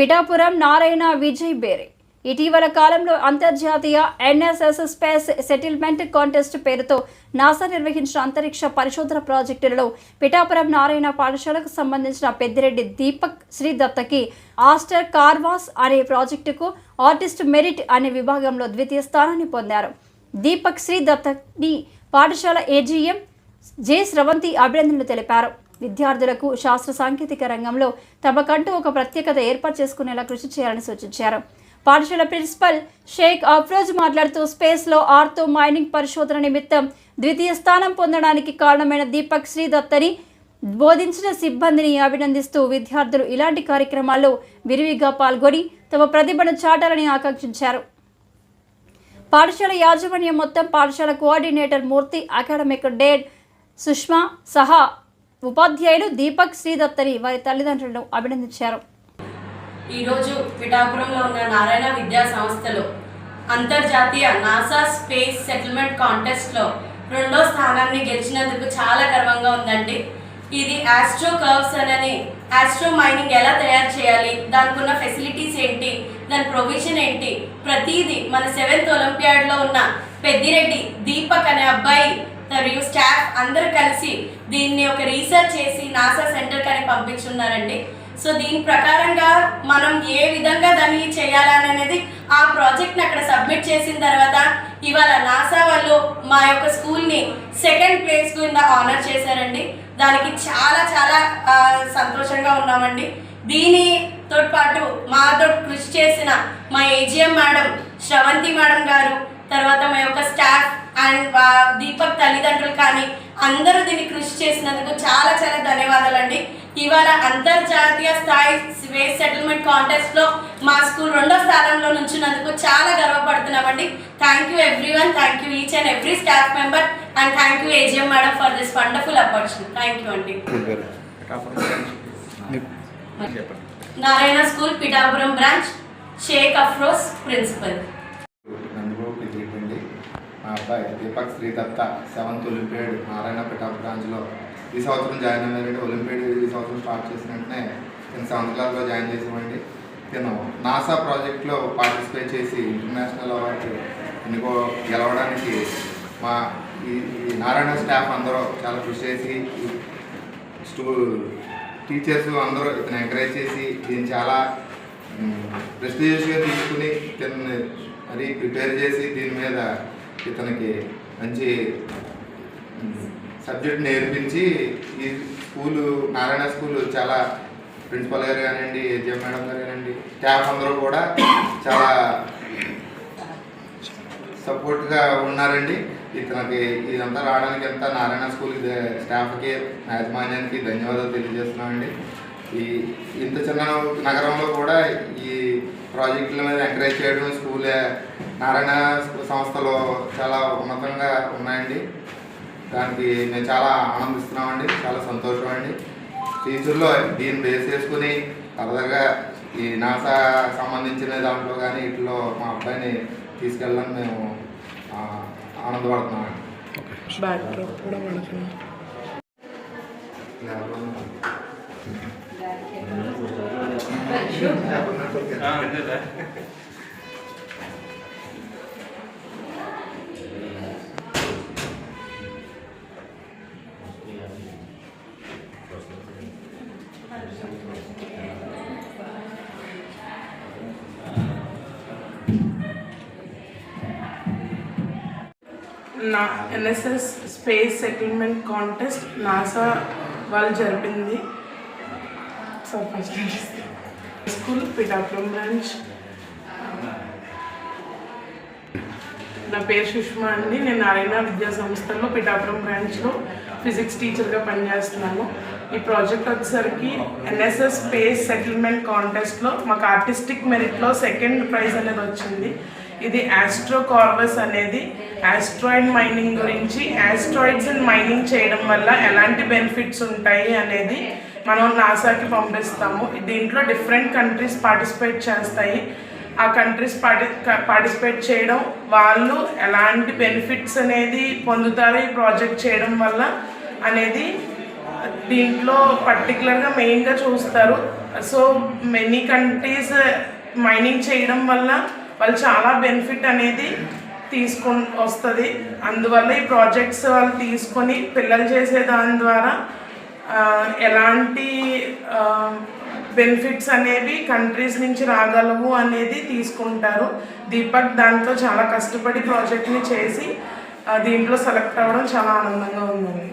పిఠాపురం నారాయణ విజయ్ బేరే. ఇటీవల కాలంలో అంతర్జాతీయ ఎన్ఎస్ఎస్ స్పేస్ సెటిల్మెంట్ కాంటెస్ట్ పేరుతో నాసా నిర్వహించిన అంతరిక్ష పరిశోధన ప్రాజెక్టులలో పిఠాపురం నారాయణ పాఠశాలకు సంబంధించిన పెద్దిరెడ్డి దీపక్ శ్రీదత్తకి ఆస్టర్ కార్వాస్ అనే ప్రాజెక్టుకు ఆర్టిస్ట్ మెరిట్ అనే విభాగంలో ద్వితీయ స్థానాన్ని పొందారు. దీపక్ శ్రీదత్తని పాఠశాల ఏజీఎం జె స్రవంతి అభినందనలు తెలిపారు. విద్యార్థులకు శాస్త్ర సాంకేతిక రంగంలో తమకంటూ ఒక ప్రత్యేకత ఏర్పాటు చేసుకునేలా కృషి చేయాలని సూచించారు. పాఠశాల ప్రిన్సిపల్ షేక్ అఫ్రోజ్ మాట్లాడుతూ స్పేస్లో ఆర్తో మైనింగ్ పరిశోధన నిమిత్తం ద్వితీయ స్థానం పొందడానికి కారణమైన దీపక్ శ్రీదత్తని బోధించిన సిబ్బందిని అభినందిస్తూ విద్యార్థులు ఇలాంటి కార్యక్రమాల్లో విరివిగా పాల్గొని తమ ప్రతిభను చాటాలని ఆకాంక్షించారు. పాఠశాల యాజమాన్యం మొత్తం పాఠశాల కోఆర్డినేటర్ మూర్తి అకాడమిక్ డేడ్ సుష్మా సహా ఉపాధ్యాయుడు దీపక్ శ్రీదత్తని వారి తల్లిదండ్రులను అభినందించారు. ఈరోజు పిఠాపురంలో ఉన్న నారాయణ విద్యా సంస్థలో అంతర్జాతీయ నాసా స్పేస్ సెటిల్మెంట్ కాంటెస్ట్లో రెండో స్థానాన్ని గెలిచినందుకు చాలా గర్వంగా ఉందండి. ఇది ఆస్ట్రో కర్వ్స్ అని ఆస్ట్రో మైనింగ్ ఎలా తయారు చేయాలి దానికి ఉన్న ఫెసిలిటీస్ ఏంటి దాని ప్రొవిజన్ ఏంటి ప్రతిదీ మన సెవెంత్ ఒలింపియాడ్లో ఉన్న పెద్దిరెడ్డి దీపక్ అనే అబ్బాయి మరియు స్టాఫ్ అందరు కలిసి దీన్ని ఒక రీసెర్చ్ చేసి నాసా సెంటర్ కని పంపించున్నారండి. సో దీని ప్రకారంగా మనం ఏ విధంగా దాన్ని చేయాలనేది ఆ ప్రాజెక్ట్ని అక్కడ సబ్మిట్ చేసిన తర్వాత ఇవాళ నాసా వాళ్ళు మా యొక్క స్కూల్ని సెకండ్ ప్లేస్ కింద ఆనర్ చేశారండి. దానికి చాలా చాలా సంతోషంగా ఉన్నామండి. దీనితో పాటు మాతో కృషి చేసిన మా ఏజిఎం మేడం శ్రవంతి మేడం గారు తర్వాత మా యొక్క స్టాఫ్ దీపక్ తల్లిదండ్రులు కానీ అందరూ దీన్ని కృషి చేసినందుకు చాలా చాలా ధన్యవాదాలండి. ఇవాళ అంతర్జాతీయ స్థాయి స్పేస్ సెటిల్మెంట్ కాంటెస్ట్లో మా స్కూల్ రెండో స్థానంలో నుంచినందుకు చాలా గర్వపడుతున్నామండి. Thank you everyone thank you each and every staff member and thank you AGM madam for this wonderful opportunity thank you అండి. Narayana school Pithapuram branch Shaik Afroz principal. నా అబ్బాయి Deepak Sridatta seventh olympiad Narayanpet బ్రాంచ్లో ఈ సంవత్సరం జాయిన్ అయ్యారంటే olympiad ఈ సంవత్సరం start చేసిన వెంటనే నేను సెవెంత్ క్లాస్లో జాయిన్ చేసామండి నేను నాసా ప్రాజెక్ట్లో పార్టిసిపేట్ చేసి ఇంటర్నేషనల్ అవార్డు ఎన్నుకో గెలవడానికి మా ఈ నారాయణ స్టాఫ్ అందరూ చాలా కృషి చేసి స్టూ టీచర్స్ అందరూ ఇతను ఎంకరేజ్ చేసి దీన్ని చాలా ప్రెస్టీజియస్గా తీసుకుని ఇతన్ని మరి ప్రిపేర్ చేసి దీని మీద ఇతనికి మంచి సబ్జెక్ట్ నేర్పించి ఈ స్కూలు నారాయణ స్కూల్ చాలా ప్రిన్సిపల్ గారు కానివ్వండి ఏజిఎం మేడం గారు కానివ్వండి స్టాఫ్ అందరూ కూడా చాలా సపోర్ట్గా ఉన్నారండి. ఇతనికి ఇదంతా రావడానికి ఎంత నారాయణ స్కూల్ స్టాఫ్కి యాజమాన్యానికి ధన్యవాదాలు తెలియజేస్తున్నామండి. ఈ ఇంత చిన్న నగరంలో కూడా ఈ ప్రాజెక్టుల మీద ఎంకరేజ్ చేయడం స్కూల్ నారాయణ సంస్థలో చాలా ఉన్నతంగా ఉన్నాయండి. దానికి మేము చాలా ఆనందిస్తున్నామండి చాలా సంతోషం అండి ఫ్యూచర్లో దీన్ని బేస్ చేసుకుని ఫర్దర్గా ఈ నాసా సంబంధించిన దాంట్లో కానీ ఇట్లో మా అబ్బాయిని తీసుకెళ్ళాలని మేము ఆ, ఆనందపడుతున్నామండి. కూడా నా NSS space settlement contest NASA వాళ్ళు జరిపింది. So first school Pithapuram branch నా పేరు సుష్మా అండి. నేను నారాయణ విద్యా సంస్థలో పిఠాపురం బ్రాంచ్లో ఫిజిక్స్ టీచర్గా పనిచేస్తున్నాను. ఈ ప్రాజెక్ట్ వచ్చేసరికి ఎన్ఎస్ఎస్ స్పేస్ సెటిల్మెంట్ కాంటెస్ట్లో మాకు ఆర్టిస్టిక్ మెరిట్లో సెకండ్ ప్రైజ్ అనేది వచ్చింది. ఇది ఆస్ట్రోకార్వస్ అనేది ఆస్ట్రాయిడ్ మైనింగ్ గురించి. ఆస్ట్రాయిడ్స్ మైనింగ్ చేయడం వల్ల ఎలాంటి బెనిఫిట్స్ ఉంటాయి అనేది మనం నాసాకి పంపిస్తాము. దీంట్లో డిఫరెంట్ కంట్రీస్ పార్టిసిపేట్ చేస్తాయి. ఆ కంట్రీస్ పార్టి పార్టిసిపేట్ చేయడం వాళ్ళు ఎలాంటి బెనిఫిట్స్ అనేది పొందుతారు ఈ ప్రాజెక్ట్ చేయడం వల్ల అనేది దీంట్లో పర్టికులర్గా మెయిన్గా చూస్తారు. సో మెనీ కంట్రీస్ మైనింగ్ చేయడం వల్ల వాళ్ళు చాలా బెనిఫిట్ అనేది తీసుకు వస్తుంది. అందువల్ల ఈ ప్రాజెక్ట్స్ వాళ్ళు తీసుకొని పిల్లలు చేసే దాని ద్వారా ఎలాంటి బెనిఫిట్స్ అనేవి కంట్రీస్ నుంచి రాగలవు అనేది తీసుకుంటారు. దీపక్ దాంతో చాలా కష్టపడి ప్రాజెక్ట్ని చేసి దీంట్లో సెలెక్ట్ అవ్వడం చాలా ఆనందంగా ఉందండి.